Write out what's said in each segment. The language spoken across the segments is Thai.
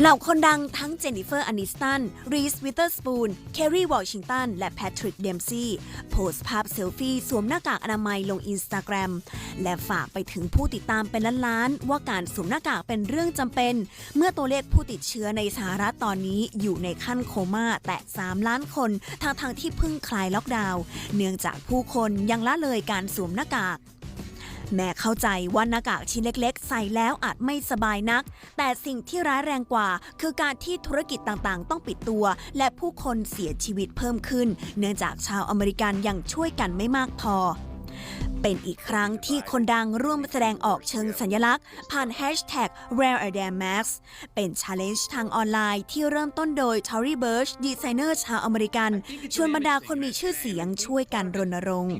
เหล่าคนดังทั้งเจนนิเฟอร์อนิสตัน รีสวิเตอร์สปูน เครีวอชิงตัน และแพทริก เดมซีโพสต์ภาพเซลฟี่ สวมหน้ากากอนามัยลงอินสตาแกรม และฝากไปถึงผู้ติดตามเป็นล้านๆ ว่าการสวมหน้ากากเป็นเรื่องจำเป็น เมื่อตัวเลขผู้ติดเชื้อในสหรัฐตอนนี้อยู่ในขั้นโคม่าแตะ3ล้านคนทางทางที่เพิ่งคลายล็อกดาวน์ เนื่องจากผู้คนยังละเลยการสวมหน้ากาก แม้เข้าใจว่าหน้ากากชิ้นเล็กๆ ใส่แล้วอาจไม่สบายนัก แต่สิ่งที่ร้ายแรงกว่า คือการที่ธุรกิจต่างๆ ต้องปิดตัว และผู้คนเสียชีวิตเพิ่มขึ้น เนื่องจากชาวอเมริกันยังช่วยกันไม่มากพอ เป็นอีกครั้งที่คนดังร่วมแสดงออกเชิงสัญลักษณ์ ผ่านแฮชแท็ก Wear a Damn Mask เป็น challenge ทางออนไลน์ที่เริ่มต้นโดย Tory Burch ดีไซเนอร์ชาวอเมริกัน ชวนบรรดาคนมีชื่อเสียงช่วยกันรณรงค์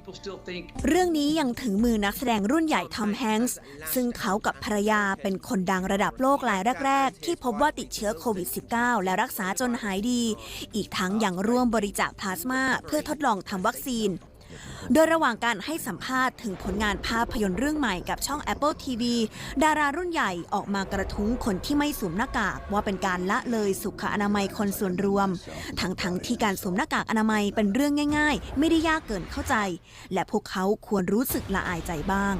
เรื่องนี้ยังถึงมือนักแสดงรุ่นใหญ่ทอมแฮงส์ซึ่งเขากับภรรยาเป็นคนดังระดับโลกรายแรก ๆ ที่พบว่าติดเชื้อโควิด -19 และรักษาจนหายดี อีกทั้งยังร่วมบริจาคพลาสมาเพื่อทดลองทำวัคซีน โดยระหว่างการให้สัมภาษณ์ถึงผลงานภาพยนตร์เรื่องใหม่กับช่อง Apple TV ดารารุ่นใหญ่ออกมากระทุ้งคนที่ไม่สวมหน้ากากว่าเป็นการละเลยสุขอนามัยคนส่วนรวม ทั้งๆที่การสวมหน้ากากอนามัยเป็นเรื่องง่าย ๆ ไม่ได้ยากเกินเข้าใจ และพวกเขาควรรู้สึกละอายใจบ้าง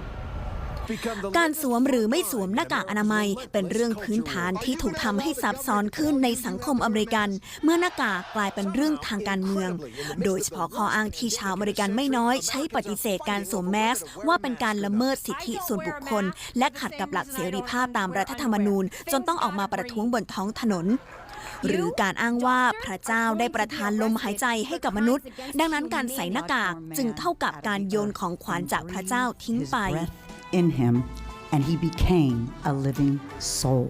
การสวมหรือไม่สวมหน้ากากอนามัยเป็นเรื่องพื้นฐานที่ถูกทำให้ซับซ้อนขึ้นในสังคมอเมริกัน เมื่อหน้ากากกลายเป็นเรื่องทางการเมือง โดยเฉพาะข้ออ้างที่ชาวอเมริกันไม่น้อย ใช้ปฏิเสธการสวมแมสว่าเป็นการละเมิดสิทธิส่วนบุคคล และขัดกับหลักเสรีภาพตามรัฐธรรมนูญ จนต้องออกมาประท้วงบนท้องถนนหรือการอ้างว่าพระเจ้าได้ประทานลมหายใจให้กับมนุษย์ ดังนั้นการใส่หน้ากากจึงเท่ากับการโยนของขวัญจากพระเจ้าทิ้งไป in him, and he became a living soul.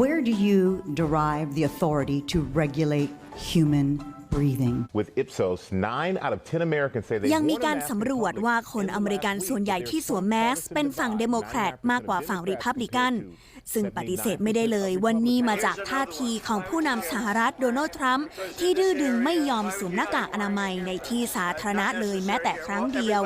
Where do you derive the authority to regulate human breathing? With Ipsos, nine out of 10 Americans say they ยังมี wore a การ mask สำรวจ in public ว่าคนอเมริกันส่วนใหญ่ที่สวมแมสเป็นฝั่งเดโมแครตมากกว่าฝั่งริพับลิกัน ซึ่งปฏิเสธไม่ได้เลยว่านี่มาจากท่าทีของผู้นำสหรัฐโดนัลด์ทรัมป์ที่ดื้อดึงไม่ยอมสวมหน้ากากอนามัยในที่สาธารณะเลยแม้แต่ครั้งเดียว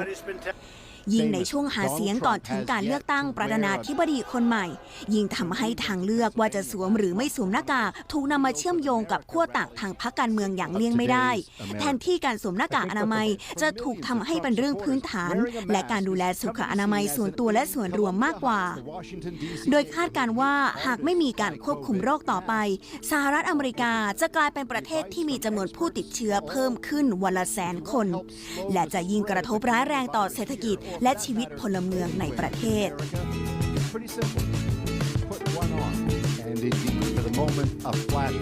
ยิ่งในช่วงหาเสียงก่อนถึงการเลือกตั้งประธานาธิบดีคนใหม่ ยิ่งทำให้ทางเลือกว่าจะสวมหรือไม่สวมหน้ากากถูกนำมาเชื่อมโยงกับขั้วต่างทางพรรคการเมืองอย่างเลี่ยงไม่ได้ แทนที่การสวมหน้ากากอนามัยจะถูกทำให้เป็นเรื่องพื้นฐาน และการดูแลสุขอนามัยส่วนตัวและส่วนรวมมากกว่า โดยคาดการณ์ว่าหากไม่มีการควบคุมโรคต่อไป สหรัฐอเมริกาจะกลายเป็นประเทศที่มีจำนวนผู้ติดเชื้อเพิ่มขึ้นวันละแสนคน และจะยิ่งกระทบร้ายแรงต่อเศรษฐกิจและชีวิตพลเมืองในประเทศ Pretty simple. Put one on, and indeed, for the moment, a flash.